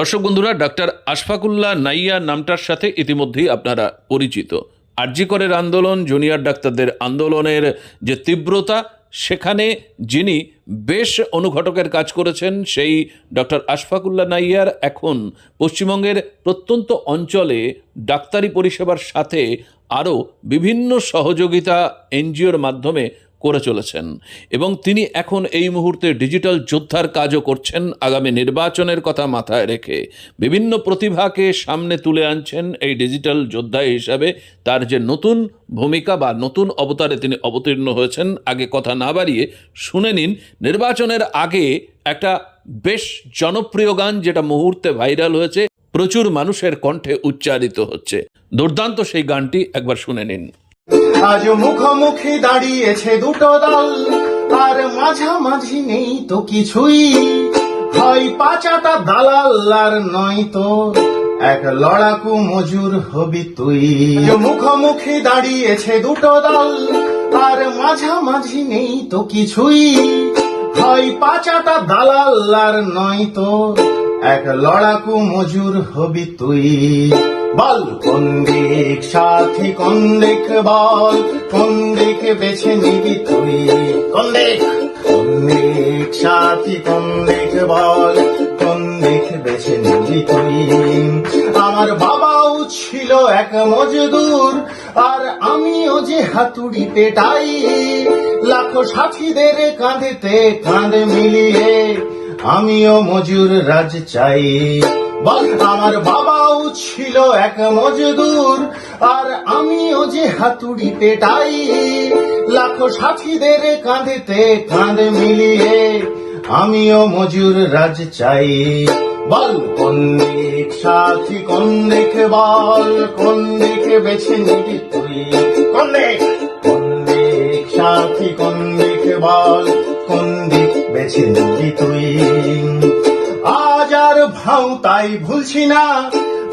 দর্শক বন্ধুরা, ডাক্তার আশফাকুল্লাহ নাইয়া নামটার সাথে ইতিমধ্যেই আপনারা পরিচিত। আরজিকরের আন্দোলন, জুনিয়র ডাক্তারদের আন্দোলনের যে তীব্রতা, সেখানে যিনি বেশ অনুঘটকের কাজ করেছেন, সেই ডক্টর আশফাকুল্লাহ নাইয়ার এখন পশ্চিমবঙ্গের প্রত্যন্ত অঞ্চলে ডাক্তারি পরিষেবার সাথে আরও বিভিন্ন সহযোগিতা, এনজিওর মাধ্যমে করে চলেছেন। এবং তিনি এখন এই মুহূর্তে ডিজিটাল যোদ্ধার কাজও করছেন, আগামী নির্বাচনের কথা মাথায় রেখে। বিভিন্ন প্রতিভাকে সামনে তুলে আনছেন এই ডিজিটাল যোদ্ধা হিসাবে। তার যে নতুন ভূমিকা বা নতুন অবতারে তিনি অবতীর্ণ হয়েছেন, আগে কথা না বাড়িয়ে শুনে নিন, নির্বাচনের আগে একটা বেশ জনপ্রিয় গান যেটা মুহূর্তে ভাইরাল হয়েছে, প্রচুর মানুষের কণ্ঠে উচ্চারিত হচ্ছে। দুর্দান্ত সেই গানটি একবার শুনে নিন। আজ মুখোমুখি দাঁড়িয়েছে দুটো দল। আর মাঝামাঝি নেই তো কিছুই। হয় পাচাটা দালাল আর নয় তো এক লড়াকু মজুর হবি তুই। মুখোমুখি দাঁড়িয়েছে দুটো দল। আর মাঝামাঝি নেই তো কিছুই। হয় পাচাটা দালাল আর নয় তো এক লড়াকু মজুর হবি তুই। বল। কোন দিক সাথী, কোন দিক বল? কোন দিক বেছে নিবি তুই? কোন দিক? কোন দিক সাথী, কোন দিক বল? কোন দিক বেছে নিবি তুই? আমার বাবাও ছিল এক মজদুর, আর আমিও যে হাতুড়ি পেটাই, লাখো সাথীদের কাঁধেতে কাঁধ মিলিয়ে আমিও মজুর রাজ চাই। বল, আমার বাবাও ছিল এক মজদুর, আর আমিও যে হাতুড়ি পেটাই, লাখো সাথীদের কাঁধেতে কাঁধ মিলিয়ে আমিও মজুর রাজ চাই। বল, কোন দিক সাথী, কোন দিক বল, কোন দিক বেছে নিবি তুই? কোন দিক? কোন দিক সাথী, কোন দিক বল, কোন দিক বেছে নিবি তুই? আজ আর ভাও তাই ভুলছি না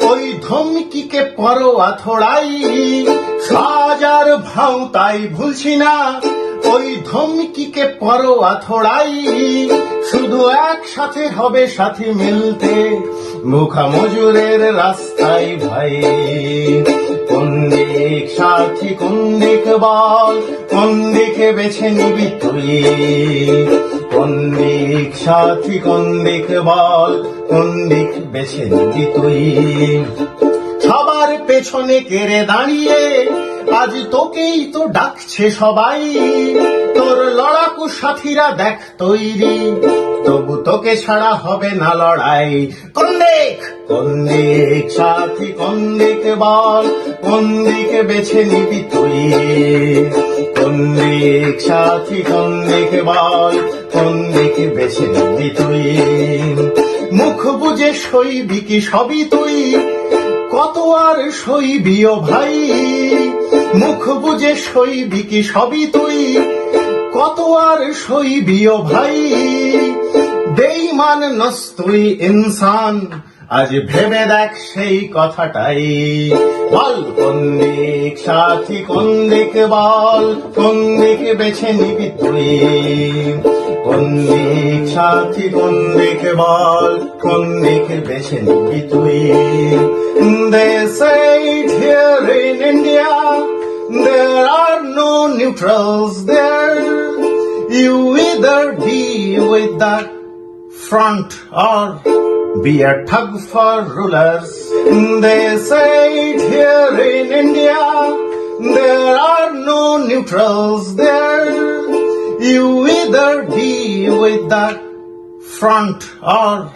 ওই ধমকিকে পরোয়া থোড়াই সাজ আর ভাও তাই ভুলছি না। ওই ধমকিকে পরোয়া থোড়াই, শুধু একসাথে হবে সাথী মিলতে। মুখা মজুরের রাস্তায় ভাই কোন দিক সাথী কোন দিক বল কোন দিকে বেছে নিবি তুই? সবার পেছনে কেড়ে দাঁড়িয়ে আজ তোকেই তো ডাকছে সবাই। তোর লড়াকু সাথীরা দেখ তৈরি, তবু তোকে ছাড়া হবে না লড়াই। কোন দিক সাথী বল কোন বেছে নিবি তুই। কোন সাথী বল কোন দিকে বেছে নিবি তুই? মুখ বুঝে সইবি কি সবই তুই? কত আর সইবি ও ভাই? মুখ বুঝে সইবি কি সবই তুই? কত আর সইবি ও ভাই? বেইমান নস ইনসান আজ ভেবে দেখ সেই কথাটাই বল কোন দিক সাথী কোন দিক বল কোন দিক বেছে নিবি তুই কোন দিক সাথী কোন দিক বল কোন দিক বেছে নিবি তুই They say here in India there are no neutrals there. You either be with the front or be a tug for rulers. They say it here in India there are no neutrals there. You either be with the front or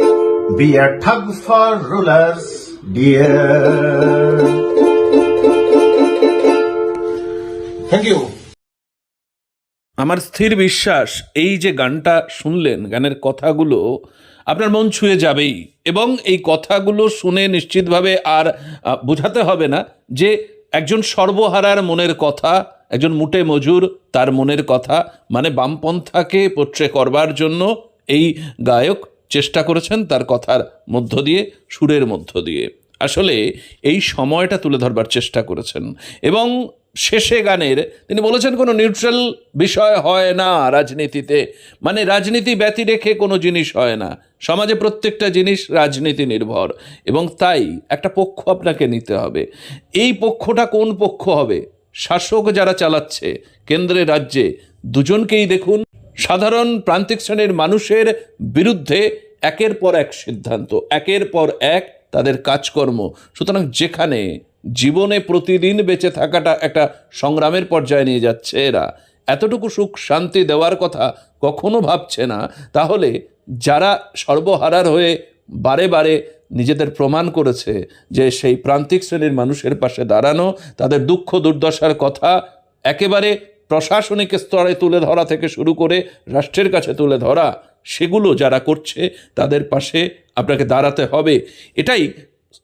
be a tug for rulers, dear. Thank you. আমার স্থির বিশ্বাস, এই যে গানটা শুনলেন, গানের কথাগুলো আপনার মন ছুঁয়ে যাবেই এবং এই কথাগুলো শুনে নিশ্চিতভাবে আর বোঝাতে হবে না যে একজন সর্বহারার মনের কথা, একজন মুটে মজুর তার মনের কথা মানে বামপন্থাকে পোট্রে করবার জন্য এই গায়ক চেষ্টা করেছেন তার কথার মধ্য দিয়ে, সুরের মধ্য দিয়ে। আসলে এই সময়টা তুলে ধরবার চেষ্টা করেছেন এবং শেষে গানের তিনি বলেছেন, কোনো নিউট্রাল বিষয় হয় না রাজনীতিতে। মানে রাজনীতি ব্যতি রেখে কোনো জিনিস হয় না। সমাজে প্রত্যেকটা জিনিস রাজনীতি নির্ভর। এবং তাই একটা পক্ষ আপনাকে নিতে হবে। এই পক্ষটা কোন পক্ষ হবে? শাসক যারা চালাচ্ছে, কেন্দ্রে, রাজ্যে, দুজনকেই দেখুন। সাধারণ প্রান্তিক শ্রেণির মানুষের বিরুদ্ধে একের পর এক সিদ্ধান্ত, একের পর এক তাদের কাজকর্ম। সুতরাং যেখানে জীবনে প্রতিদিন বেঁচে থাকাটা একটা সংগ্রামের পর্যায়ে নিয়ে যাচ্ছে এরা। এতটুকু সুখ শান্তি দেওয়ার কথা কখনো ভাবছে না। তাহলে যারা সর্বহারার হয়ে বারে বারে নিজেদের প্রমাণ করেছে যে সেই প্রান্তিক শ্রেণির মানুষের পাশে দাঁড়ানো, তাদের দুঃখ দুর্দশার কথা একেবারে প্রশাসনিক স্তরে তুলে ধরা থেকে শুরু করে রাষ্ট্রের কাছে তুলে ধরা, সেগুলো যারা করছে তাদের পাশে আপনাকে দাঁড়াতে হবে। এটাই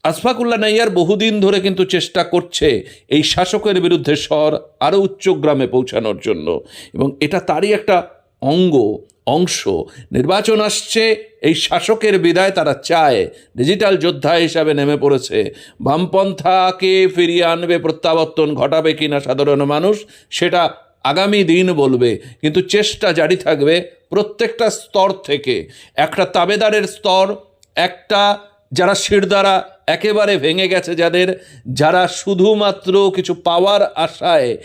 আসফাকুল্লা নাইয়ার বহুদিন ধরে কিন্তু চেষ্টা করছে এই শাসকের বিরুদ্ধে স্বর আরও উচ্চগ্রামে পৌঁছানোর জন্য। এবং এটা তারই একটা অঙ্গ, অংশ। নির্বাচন আসছে, এই শাসকের বিদায় তারা চায়। ডিজিটাল যোদ্ধা হিসাবে নেমে পড়েছে। বামপন্থাকে ফিরিয়ে আনবে, প্রত্যাবর্তন ঘটাবে কিনা সাধারণ মানুষ, সেটা আগামী দিন বলবে। কিন্তু চেষ্টা জারি থাকবে প্রত্যেকটা স্তর থেকে। একটা তাবেদারের স্তর, একটা যারা শিরদারা একেবারে ভেঙে গেছে, যাদের, যারা শুধুমাত্র কিছু পাওয়ার আশায়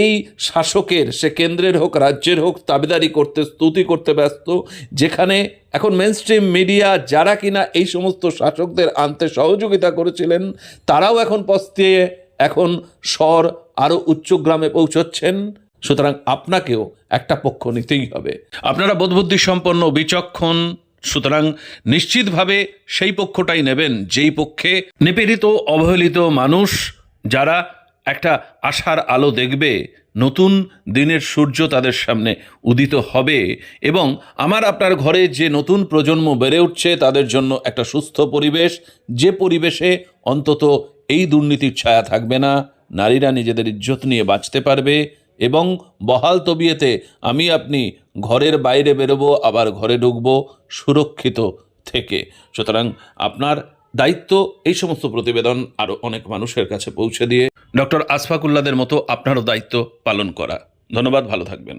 এই শাসকের, সে কেন্দ্রের হোক, রাজ্যের হোক, তাবেদারি করতে, স্তুতি করতে ব্যস্ত, যেখানে এখন মেনস্ট্রিম মিডিয়া যারা কিনা এই সমস্ত শাসকদের আনতে সহযোগিতা করেছিলেন, তারাও এখন পস্তিয়ে এখন স্বর আরও উচ্চগ্রামে পৌঁছচ্ছেন। সুতরাং আপনাকেও একটা পক্ষ নিতেই হবে। আপনারা বোধবুদ্ধি সম্পন্ন, বিচক্ষণ সুতরাং নিশ্চিতভাবে সেই পক্ষটাই নেবেন, যেই পক্ষে নিপীড়িত, অবহেলিত মানুষ যারা একটা আশার আলো দেখবে, নতুন দিনের সূর্য তাদের সামনে উদিত হবে এবং আমার আপনার ঘরে যে নতুন প্রজন্ম বেড়ে উঠছে তাদের জন্য একটা সুস্থ পরিবেশ, যে পরিবেশে অন্তত এই দুর্নীতির ছায়া থাকবে না, নারীরা নিজেদের ইজ্জত নিয়ে বাঁচতে পারবে এবং বহাল তবিয়েতে আমি আপনি ঘরের বাইরে বেরোবো, আবার ঘরে ঢুকবো সুরক্ষিত থেকে। সুতরাং আপনার দায়িত্ব এই সমস্ত প্রতিবেদন আরও অনেক মানুষের কাছে পৌঁছে দিয়ে ডক্টর আসফাকুল্লাদের মতো আপনারও দায়িত্ব পালন করা। ধন্যবাদ, ভালো থাকবেন।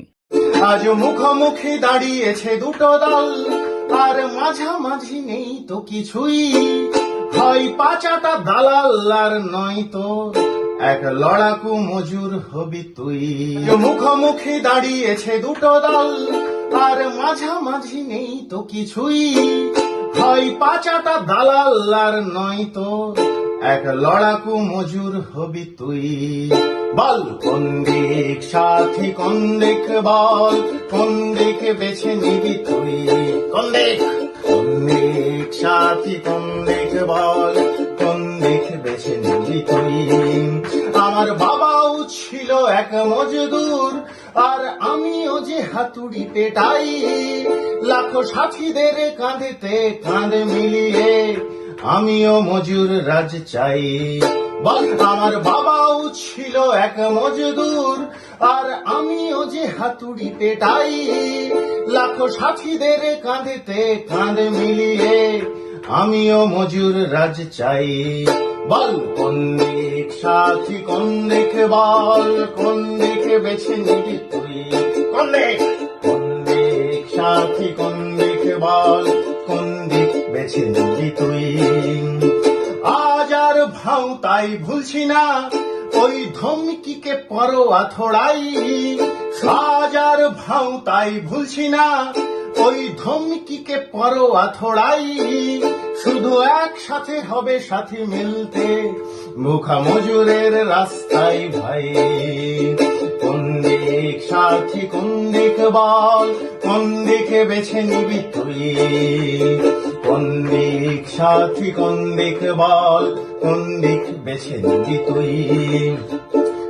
আজ মুখোমুখি দাঁড়িয়েছে দুটো দল, আর মাঝামাঝি নেই তো কিছুই। হয় পাচাটা দালাল আর নয় তো এক লড়াকু মজুর হবি তুই। মুখোমুখি দাঁড়িয়েছে দুটো দল আর মাঝামাঝি নেই তো কিছুই। হয় পাচাটা দালাল আর নয় তো এক লড়াকু মজুর হবি তুই। বল, কোন দিক সাথী, কোন দিক বল, কোন দিক বেছে নিবি তুই? কোন দিক? কোন দিক সাথী, কোন দিক বল, কোন দিক বেছে নিবি তুই? আমার বাবাও ছিল এক মজদুর, আর আমিও যে হাতুড়ি পেটাই, লাখো সাথীদের কাঁধেতে কাঁধ মিলিয়ে আমিও মজুর রাজ চাই। বল, আমার বাবাও ছিল এক মজদুর, আর আমিও যে হাতুড়ি পেটাই, লাখো সাথীদের কাঁধেতে কাঁধ মিলিয়ে আমিও মজুর রাজ চাই। বল কোন দিক সাথী কোন দিক বল কোন দিক বেছে নিবি তুই। কোন দিক কোন দিক সাথী কোন দিক বল কোন দিক বেছে নিবি তুই। আজ আর ভাও তাই ভুলছি না, ওই ধমকিকে পরোয়া থোড়াই। সাজ আর ভাও তাই ভুলছি না, ওই ধমকিকে পরোয়া থোড়াই। শুধু একসাথে হবে সাথী মিলতে। মুখা মজুরের রাস্তায় ভাই। কোন দিক সাথী কোন দিক বল কোন দিকে বেছে নিবি তুই। কোন দিক সাথী কোন দিক বল কোন দিক বেছে নিবি তুই।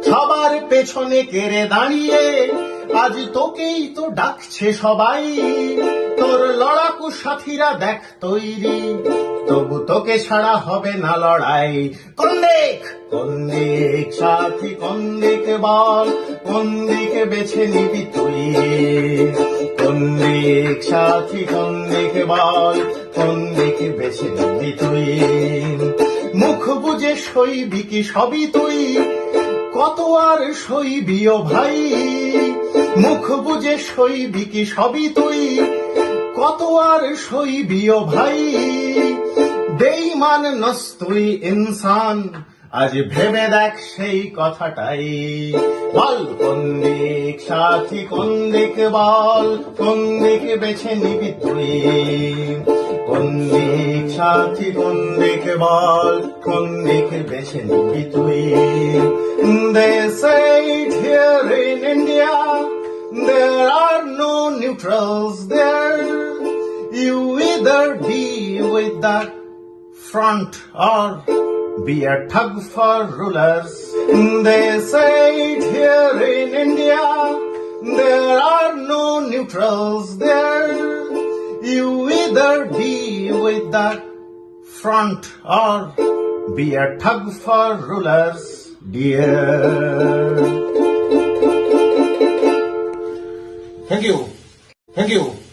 সবার পেছনে কেড়ে দাঁড়িয়ে আজ তোকেই তো ডাকছে সবাই। তোর লড়াকু সাথীরা দেখ তৈরি। তবু তোকে ছাড়া হবে না লড়াই। কোন দিক? কোন দিক? সাথী, কোন দিক বল? কোন দিকে বেছে নিবি তুই? কোন দিক? সাথী, কোন দিকে বল? কোন দিকে বেছে নিবি তুই? মুখ বুঝে সইবি কি সবই তুই? কত আর সইবিও ভাই? মুখ বুঝে সইবি কি সবই তুই? কত আর সইবিও ভাই? বেইমান নস্তুই ইনসান, আজ ভেবে দেখ সেই কথাটাই। বল, কোন দিক সাথী, কোন দিক বল, কোন দিক বেছে নিবি তুই? কোন দিক সাথী, কোন দিক বল, কোন দিক বেছে নিবি তুই? They say here in there are no you either be with the front or be a tug for rulers. They say it here in India, there are no neutrals there. You either be with the front or be a tug for rulers, dear. Thank you. Thank you.